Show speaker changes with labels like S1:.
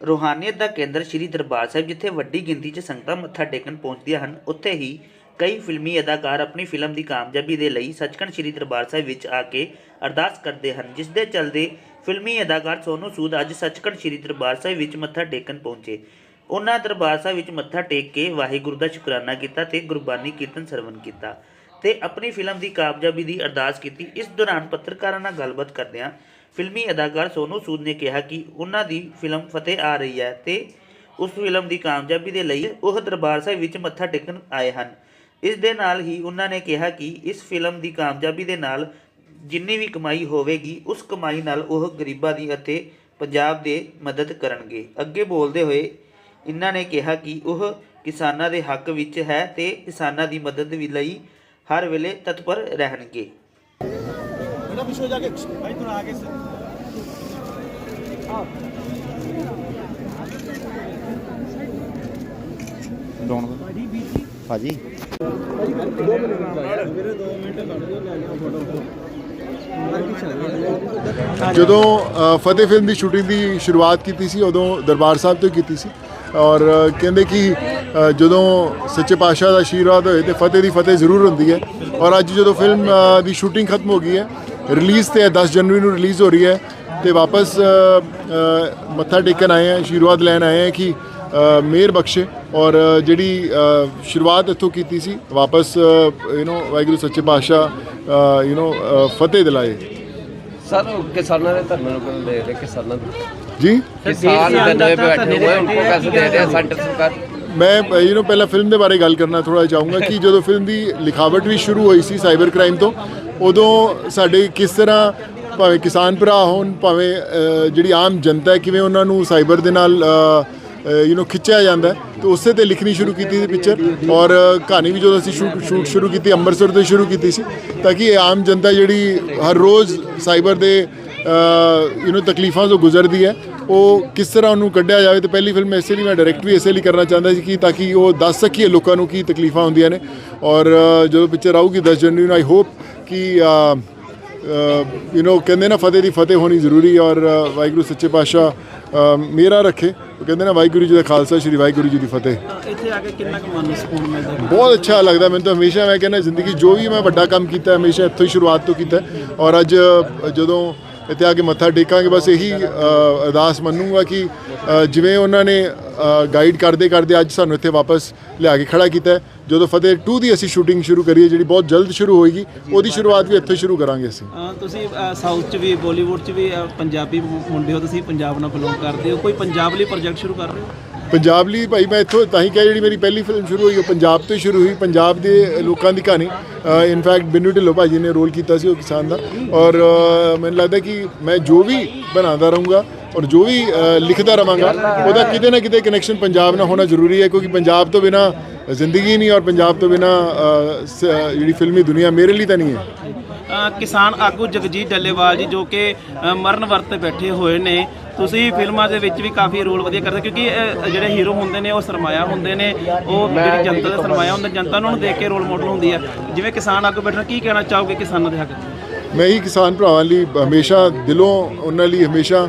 S1: ਰੂਹਾਨੀਅਤ ਦਾ ਕੇਂਦਰ ਸ੍ਰੀ ਦਰਬਾਰ ਸਾਹਿਬ, ਜਿੱਥੇ ਵੱਡੀ ਗਿਣਤੀ 'ਚ ਸੰਗਤਾਂ ਮੱਥਾ ਟੇਕਣ ਪਹੁੰਚਦੀਆਂ ਹਨ, ਉੱਥੇ ਹੀ ਕਈ ਫਿਲਮੀ ਅਦਾਕਾਰ ਆਪਣੀ ਫਿਲਮ ਦੀ ਕਾਮਯਾਬੀ ਦੇ ਲਈ ਸੱਚਖੰਡ ਸ੍ਰੀ ਦਰਬਾਰ ਸਾਹਿਬ ਵਿੱਚ ਆ ਕੇ ਅਰਦਾਸ ਕਰਦੇ ਹਨ, ਜਿਸ ਦੇ ਚੱਲਦੇ ਫਿਲਮੀ ਅਦਾਕਾਰ ਸੋਨੂ ਸੂਦ ਅੱਜ ਸੱਚਖੰਡ ਸ੍ਰੀ ਦਰਬਾਰ ਸਾਹਿਬ ਵਿੱਚ ਮੱਥਾ ਟੇਕਣ ਪਹੁੰਚੇ। ਉਹਨਾਂ ਦਰਬਾਰ ਸਾਹਿਬ ਵਿੱਚ ਮੱਥਾ ਟੇਕ ਕੇ ਵਾਹਿਗੁਰੂ ਦਾ ਸ਼ੁਕਰਾਨਾ ਕੀਤਾ ਤੇ ਗੁਰਬਾਣੀ ਕੀਰਤਨ ਸਰਵਨ ਕੀਤਾ ਤੇ ਆਪਣੀ ਫਿਲਮ ਦੀ ਕਾਮਯਾਬੀ ਦੀ ਅਰਦਾਸ ਕੀਤੀ। ਇਸ ਦੌਰਾਨ ਪੱਤਰਕਾਰਾਂ ਨਾਲ ਗੱਲਬਾਤ ਕਰਦਿਆਂ ਫਿਲਮੀ ਅਦਾਕਾਰ ਸੋਨੂ ਸੂਦ ਨੇ ਕਿਹਾ ਕਿ ਉਹਨਾਂ ਦੀ ਫਿਲਮ ਫਤਿਹ ਆ ਰਹੀ ਹੈ ਤੇ ਉਸ ਫਿਲਮ ਦੀ ਕਾਮਯਾਬੀ ਦੇ ਲਈ ਉਹ ਦਰਬਾਰ ਸਾਹਿਬ ਵਿੱਚ ਮੱਥਾ ਟੇਕਣ ਆਏ ਹਨ। ਇਸ ਦੇ ਨਾਲ ਹੀ ਉਹਨਾਂ ਨੇ ਕਿਹਾ ਕਿ ਇਸ ਫਿਲਮ ਦੀ ਕਾਮਯਾਬੀ ਦੇ ਨਾਲ ਜਿੰਨੀ ਵੀ ਕਮਾਈ ਹੋਵੇਗੀ, ਉਸ ਕਮਾਈ ਨਾਲ ਉਹ ਗਰੀਬਾਂ ਦੀ ਅਤੇ ਪੰਜਾਬ ਦੇ ਮਦਦ ਕਰਨਗੇ। ਅੱਗੇ ਬੋਲਦੇ ਹੋਏ ਇਹਨਾਂ ਨੇ ਕਿਹਾ ਕਿ ਉਹ ਕਿਸਾਨਾਂ ਦੇ ਹੱਕ ਵਿੱਚ ਹੈ ਤੇ ਕਿਸਾਨਾਂ ਦੀ ਮਦਦ ਵੀ ਲਈ ਹਰ ਵੇਲੇ ਤਤਪਰ ਰਹਿਣਗੇ।
S2: টাকা বিষয় যাকে ভাই তোরা
S3: আগে ਭਾਜੀ
S4: ਜਦੋਂ ਫਤਿਹ ਫਿਲਮ ਦੀ ਸ਼ੂਟਿੰਗ ਦੀ ਸ਼ੁਰੂਆਤ ਕੀਤੀ ਸੀ ਉਦੋਂ ਦਰਬਾਰ ਸਾਹਿਬ ਤੋਂ ਕੀਤੀ ਸੀ। ਔਰ ਕਹਿੰਦੇ ਕਿ ਜਦੋਂ ਸੱਚੇ ਪਾਤਸ਼ਾਹ ਦਾ ਆਸ਼ੀਰਵਾਦ ਹੋਏ ਤੇ ਫਤਿਹ ਦੀ ਫਤਿਹ ਜ਼ਰੂਰ ਹੁੰਦੀ ਹੈ। ਔਰ ਅੱਜ ਜਦੋਂ ਫਿਲਮ ਦੀ ਸ਼ੂਟਿੰਗ ਖਤਮ ਹੋ ਗਈ ਹੈ ਰਿਲੀਜ਼ ਤੇ 10 ਜਨਵਰੀ ਨੂੰ ਰਿਲੀਜ਼ ਹੋ ਰਹੀ ਹੈ ਤੇ ਵਾਪਸ ਮੱਥਾ ਟੇਕਣ ਆਏ ਆ ਆਸ਼ੀਰਵਾਦ ਲੈਣ ਆਏ ਆ ਕਿ ਮੇਰ ਬਖਸ਼ੇ ਔਰ ਜਿਹੜੀ ਸ਼ੁਰੂਆਤ ਇੱਥੋਂ ਕੀਤੀ ਸੀ ਵਾਪਸ ਯੂ نو ਵਾਹਿਗੁਰੂ ਸੱਚੇ ਪਾਤਸ਼ਾਹ ਯੂ نو ਫਤਿਹ ਦਿਲਾਏ।
S5: ਸਰ ਕਿਸਾਨਾਂ ਦੇ ਧਰਮ ਨੂੰ ਕਹਿੰਦੇ ਕਿਸਾਨਾਂ
S4: ਜੀ?
S5: ਕਿਸਾਨ ਦੇ ਨਵੇਂ ਬੈਠੇ ਹੋਏ ਉਹਨਾਂ ਨੂੰ ਪੈਸੇ ਦੇ ਸੈਂਟਰ ਸਰਕਾਰ
S4: ਮੈਂ ਯੂ نو ਪਹਿਲਾਂ ਫਿਲਮ ਦੇ ਬਾਰੇ ਗੱਲ ਕਰਨਾ ਥੋੜਾ ਚਾਹੂੰਗਾ ਕਿ ਜਦੋਂ ਫਿਲਮ ਦੀ ਲਿਖਾਵਟ ਵੀ ਸ਼ੁਰੂ ਹੋਈ ਸੀ ਸਾਈਬਰ ਕ੍ਰਾਈਮ ਤੋਂ ਉਦੋਂ ਸਾਡੇ ਕਿਸ ਤਰ੍ਹਾਂ ਭਾਵੇਂ ਕਿਸਾਨ ਭਰਾ ਹੋਣ ਭਾਵੇਂ ਅ, ਜਿਹੜੀ ਆਮ ਜਨਤਾ ਹੈ ਕਿਵੇਂ ਉਹਨਾਂ ਨੂੰ ਸਾਈਬਰ ਦੇ ਨਾਲ ਯੂ نو ਖਿੱਚਿਆ ਜਾਂਦਾ ਹੈ ਤੇ ਉਸੇ ਤੇ ਲਿਖਣੀ ਸ਼ੁਰੂ ਕੀਤੀ ਸੀ ਪਿਕਚਰ ਔਰ ਅ, ਕਹਾਣੀ ਵੀ ਜਦੋਂ ਅਸੀਂ ਸ਼ੂਟ ਸ਼ੂਟ ਸ਼ੁਰੂ ਕੀਤੀ ਅੰਮ੍ਰਿਤਸਰ ਤੋਂ ਸ਼ੁਰੂ ਕੀਤੀ ਸੀ ਤਾਂ ਕਿ ਇਹ ਆਮ ਜਨਤਾ ਜਿਹੜੀ ਹਰ ਰੋਜ਼ ਸਾਈਬਰ ਦੇ ਯੂ نو ਤਕਲੀਫਾਂ ਤੋਂ ਗੁਜ਼ਰਦੀ ਹੈ ਉਹ ਕਿਸ ਤਰ੍ਹਾਂ ਉਹਨੂੰ ਕੱਢਿਆ ਜਾਵੇ ਤੇ ਪਹਿਲੀ ਫਿਲਮ ਇਸੇ ਲਈ ਮੈਂ ਡਾਇਰੈਕਟ ਵੀ ਇਸੇ ਲਈ ਕਰਨਾ ਚਾਹੁੰਦਾ ਸੀ ਕਿ ਤਾਂ ਕਿ ਉਹ ਦੱਸ ਸਕੀਏ ਲੋਕਾਂ ਨੂੰ ਕੀ ਤਕਲੀਫਾਂ ਹੁੰਦੀਆਂ ਨੇ ਔਰ ਜਦੋਂ ਪਿਕਚਰ ਆਊਗੀ 10 ਜਨਵਰੀ ਨੂੰ ਆਈ ਹੋਪ ਕਿ ਯੂ نو ਕਹਿੰਦੇ ਨਾ ਫਤਿਹ ਦੀ ਫਤਿਹ ਹੋਣੀ ਜ਼ਰੂਰੀ ਔਰ ਵਾਹਿਗੁਰੂ ਸੱਚੇ ਪਾਤਸ਼ਾਹ ਮੇਰਾ ਰੱਖੇ ਉਹ ਕਹਿੰਦੇ ਨਾ ਵਾਹਿਗੁਰੂ ਜੀ ਦਾ ਖਾਲਸਾ ਸ੍ਰੀ ਵਾਹਿਗੁਰੂ ਜੀ ਦੀ ਫਤਿਹ
S2: ਇੱਥੇ ਆ ਕੇ ਕਿੰਨਾ ਕੁ ਮਨ ਨੂੰ ਸਕੂਨ ਮਿਲਦਾ?
S4: ਬਹੁਤ ਅੱਛਾ ਲੱਗਦਾ ਮੈਨੂੰ ਤਾਂ ਹਮੇਸ਼ਾ ਮੈਂ ਕਹਿੰਦਾ ਜ਼ਿੰਦਗੀ ਜੋ ਵੀ ਮੈਂ ਵੱਡਾ ਕੰਮ ਕੀਤਾ ਹਮੇਸ਼ਾ ਇੱਥੋਂ ਹੀ ਸ਼ੁਰੂਆਤ ਤੋਂ ਕੀਤਾ। ਔਰ ਅੱਜ ਜਦੋਂ ਇੱਥੇ ਆ ਕੇ ਮੱਥਾ ਟੇਕਾਂਗੇ, ਬਸ ਇਹੀ ਅਰਦਾਸ ਮੰਨੂਗਾ ਕਿ ਜਿਵੇਂ ਉਹਨਾਂ ਨੇ ਗਾਈਡ ਕਰਦੇ ਕਰਦੇ ਅੱਜ ਸਾਨੂੰ ਇੱਥੇ ਵਾਪਸ ਲਿਆ ਕੇ ਖੜਾ ਕੀਤਾ ਜਦੋਂ ਫਤਿਹ 2 ਦੀ ਅਸੀਂ ਸ਼ੂਟਿੰਗ ਸ਼ੁਰੂ ਕਰੀਏ, ਜਿਹੜੀ ਬਹੁਤ ਜਲਦ ਸ਼ੁਰੂ ਹੋਏਗੀ, ਉਹਦੀ ਸ਼ੁਰੂਆਤ ਵੀ ਇੱਥੋਂ ਸ਼ੁਰੂ ਕਰਾਂਗੇ ਅਸੀਂ।
S2: ਤੁਸੀਂ ਸਾਊਥ ਚ ਵੀ ਬਾਲੀਵੁੱਡ ਚ ਵੀ ਪੰਜਾਬੀ ਮੁ- ਮੁੰਡੇ ਹੋ, ਤੁਸੀਂ ਪੰਜਾਬ ਨਾਲ ਬਿਲੋਂਗ ਕਰਦੇ ਹੋ। ਕੋਈ ਪੰਜਾਬ ਲਈ ਪ੍ਰੋਜੈਕਟ ਸ਼ੁਰੂ ਕਰ ਰਹੇ ਹੋ?
S4: ਪੰਜਾਬ ਲਈ ਭਾਈ ਮੈਂ ਇੱਥੋਂ ਤਾਂ ਹੀ ਕਿਹਾ ਜਿਹੜੀ ਮੇਰੀ ਪਹਿਲੀ ਫਿਲਮ ਸ਼ੁਰੂ ਹੋਈ, ਉਹ ਪੰਜਾਬ ਤੋਂ ਹੀ ਸ਼ੁਰੂ ਹੋਈ, ਪੰਜਾਬ ਦੇ ਲੋਕਾਂ ਦੀ ਕਹਾਣੀ। ਇਨਫੈਕਟ ਬਿੰਨੂ ਢਿੱਲੋਂ ਭਾਜੀ ਨੇ ਰੋਲ ਕੀਤਾ ਸੀ ਉਹ ਕਿਸਾਨ ਦਾ। ਔਰ ਮੈਨੂੰ ਲੱਗਦਾ ਕਿ ਮੈਂ ਜੋ ਵੀ ਬਣਾਉਂਦਾ ਰਹੂੰਗਾ ਔਰ ਜੋ ਵੀ ਲਿਖਦਾ ਰਵਾਂਗਾ, ਉਹਦਾ ਕਿਤੇ ਨਾ ਕਿਤੇ ਕਨੈਕਸ਼ਨ ਪੰਜਾਬ ਨਾਲ ਹੋਣਾ ਜ਼ਰੂਰੀ ਹੈ, ਕਿਉਂਕਿ ਪੰਜਾਬ ਤੋਂ ਬਿਨਾ ਜ਼ਿੰਦਗੀ ਨਹੀਂ ਔਰ ਪੰਜਾਬ ਤੋਂ ਬਿਨਾ ਜਿਹੜੀ ਫਿਲਮੀ ਦੁਨੀਆ ਮੇਰੇ ਲਈ ਤਾਂ ਨਹੀਂ ਹੈ।
S2: ਕਿਸਾਨ ਆਗੂ ਜਗਜੀਤ ਡੱਲੇਵਾਲ ਜੀ ਜੋ ਕਿ ਮਰਨ ਵਰਤ ਬੈਠੇ ਹੋਏ ਨੇ। ਤੁਸੀਂ ਫਿਲਮਾਂ ਦੇ ਵਿੱਚ ਵੀ ਕਾਫੀ ਰੋਲ ਵਧੀਆ ਕਰਦੇ ਕਿਉਂਕਿ ਜਿਹੜੇ ਹੀਰੋ ਹੁੰਦੇ ਨੇ ਉਹ ਸਰਮਾਇਆ ਹੁੰਦੇ ਨੇ। ਉਹ ਜਿਹੜੀ ਜਨਤਾ ਦਾ ਸਰਮਾਇਆ ਹੁੰਦਾ ਜਨਤਾ ਉਹਨਾਂ ਨੂੰ ਦੇਖ ਕੇ ਰੋਲ ਮਾਡਲ ਹੁੰਦੀ ਹੈ ਜਿਵੇਂ ਕਿਸਾਨ ਆਗੂ ਬੈਠਣਾ ਕੀ ਕਹਿਣਾ ਚਾਹੋਗੇ ਕਿਸਾਨਾਂ ਦੇ ਹੱਕ?
S4: ਮੈਂ ਹੀ ਕਿਸਾਨ ਭਰਾਵਾਂ ਲਈ ਹਮੇਸ਼ਾ ਦਿਲੋਂ ਉਹਨਾਂ ਲਈ ਹਮੇਸ਼ਾ